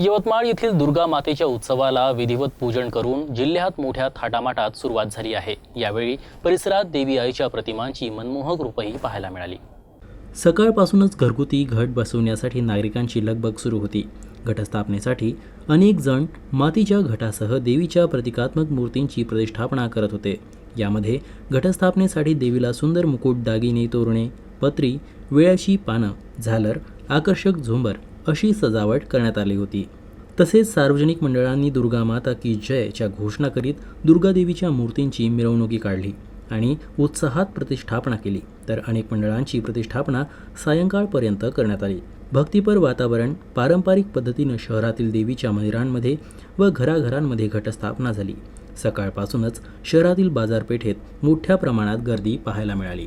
यवतमाळ येथील दुर्गा मातेच्या उत्सवाला विधिवत पूजन करून जिल्ह्यात मोठ्या थाटामाटात सुरुवात झाली आहे. यावेळी परिसरात देवी आईच्या प्रतिमांची मनमोहक रूपही पाहायला मिळाली. सकाळपासूनच घरगुती घट बसवण्यासाठी नागरिकांची लगबग सुरू होती. घटस्थापनेसाठी अनेक जण मातीच्या घटासह देवीच्या प्रतिकात्मक मूर्तींची प्रतिष्ठापना करत होते. यामध्ये घटस्थापनेसाठी देवीला सुंदर मुकुट दागिने तोरणे पत्री वेळाची पानं झालर आकर्षक झुंबर अशी सजावट करण्यात आली होती. तसेच सार्वजनिक मंडळांनी दुर्गा माता की जयच्या घोषणा करीत दुर्गादेवीच्या मूर्तींची मिरवणुकी काढली आणि उत्साहात प्रतिष्ठापना केली. तर अनेक मंडळांची प्रतिष्ठापना सायंकाळपर्यंत करण्यात आली. भक्तिपर वातावरण पारंपरिक पद्धतीनं शहरातील देवीच्या मंदिरांमध्ये व घराघरांमध्ये घटस्थापना झाली. सकाळपासूनच शहरातील बाजारपेठेत मोठ्या प्रमाणात गर्दी पाहायला मिळाली.